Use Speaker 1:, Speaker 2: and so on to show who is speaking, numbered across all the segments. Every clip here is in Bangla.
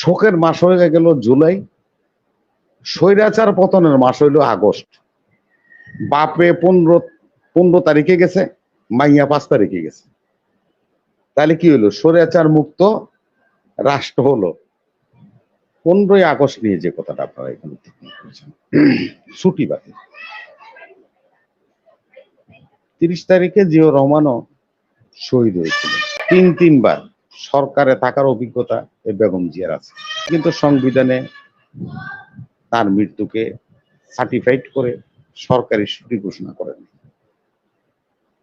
Speaker 1: শোকের মাস হয়ে গেল জুলাই, স্বৈরাচার পতনের মাস হইল আগস্ট। বাপে পনেরো পনেরো তারিখে গেছে, মাইয়া পাঁচ তারিখে গেছে। তাহলে কি হলো স্বৈরাচার মুক্ত রাষ্ট্র হলো। পনেরোই আগস্ট নিয়ে যে কথাটা আপনারা এখানে ছুটি বাতিল তিরিশ তারিখে জিও রহমানও শহীদ হয়েছিল তিন, তিনবার। সরকারে থাকার অভিজ্ঞতা এ বেগম জিয়ার আছে। কিন্তু সংবিধানে তার মৃত্যুকে সার্টিফাইড করে সরকারি ছুটি ঘোষণা করেন।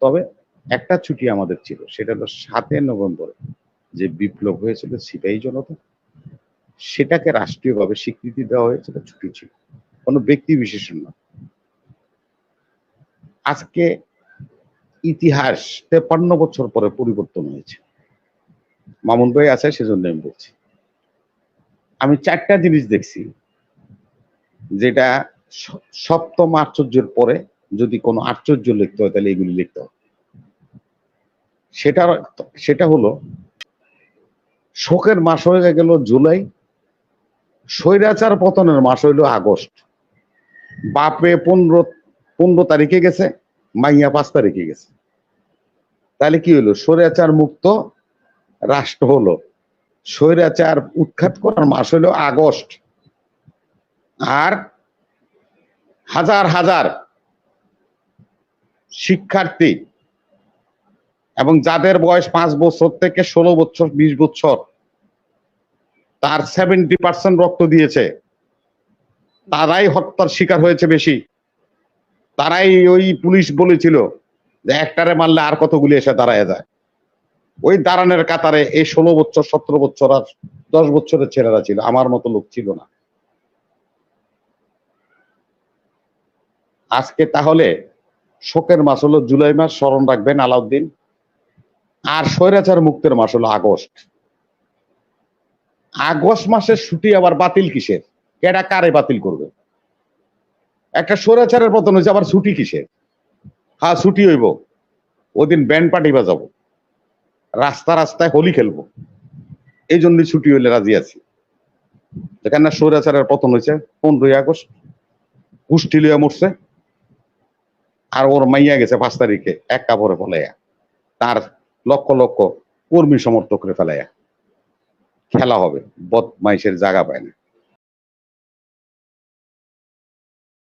Speaker 1: তবে একটা ছুটি আমাদের ছিল, সেটা হলো সাতই নভেম্বরে যে বিপ্লব হয়েছিল সিপাহী জনতা, সেটাকে রাষ্ট্রীয়ভাবে স্বীকৃতি দেওয়া হয়েছিল, ছুটি ছিল। কোনো ব্যক্তি বিশেষণ না আজকে ইতিহাস তেপান্ন বছর পরে পরিবর্তন হয়েছে। মামুন ভাই আছে, সেজন্য আমি বলছি। আমি চারটা জিনিস দেখছি, যেটা সপ্তম আশ্চর্যের পরে যদি কোনো আশ্চর্য লিখতে হয়, তাহলে এগুলি লিখতে হবে। সেটা সেটা হলো, শোকের মাস হয়ে গেল জুলাই, স্বৈরাচার পতনের মাস হইল আগস্ট। বাপে পনেরো পনেরো তারিখে গেছে, মাইয়া পাঁচ তারিখে গেছে। তাহলে কি হলো স্বৈরাচার মুক্ত রাষ্ট্র হলো। স্বৈরাচার উৎখাত করার মাস হলো আগস্ট। আর হাজার হাজার শিক্ষার্থী এবং যাদের বয়স পাঁচ বছর থেকে ষোলো বছর, বিশ বছর, তার সেভেন্টি পার্সেন্ট রক্ত দিয়েছে। তারাই হত্যার শিকার হয়েছে বেশি। তারাই ওই পুলিশ বলেছিল যে একটারে মারলে আর কতগুলি এসে দাঁড়ায় যায়। ওই দাঁড়ানোর কাতারে এই ষোলো বছর, সতেরো বছর আর দশ বছরের ছেলেরা ছিল। আমার মতো লোক ছিল না। আজকে তাহলে শোকের মাস হলো জুলাই মাস, স্মরণ রাখবেন আলাউদ্দিন। আর স্বৈরাচার মুক্তের মাস হলো আগস্ট। আগস্ট মাসের ছুটি আবার বাতিল কিসের? কেডা কারে বাতিল করবে? একটা স্বৈরাচারের পতন হয়েছে, আবার ছুটি কিসের? হ্যাঁ ছুটি হইব। ওদিন ব্যান্ড পার্টি বাজাবো। রাস্তা রাস্তায় হোলি খেলব। এই জন্য ছুটি হইলে রাজি আছি। দেখেন না স্বৈরাচারের পতন হয়েছে, পনেরোই আগস্ট। কুষ্টি লইয়া মরছে। আর ওর মাইয়া গেছে পাঁচ তারিখে, এক কাপড়ে ফলাইয়া। তার লক্ষ লক্ষ কর্মী সমর্থকরে ফেলাইয়া। খেলা হবে, বদমাইশের জায়গা পায় না।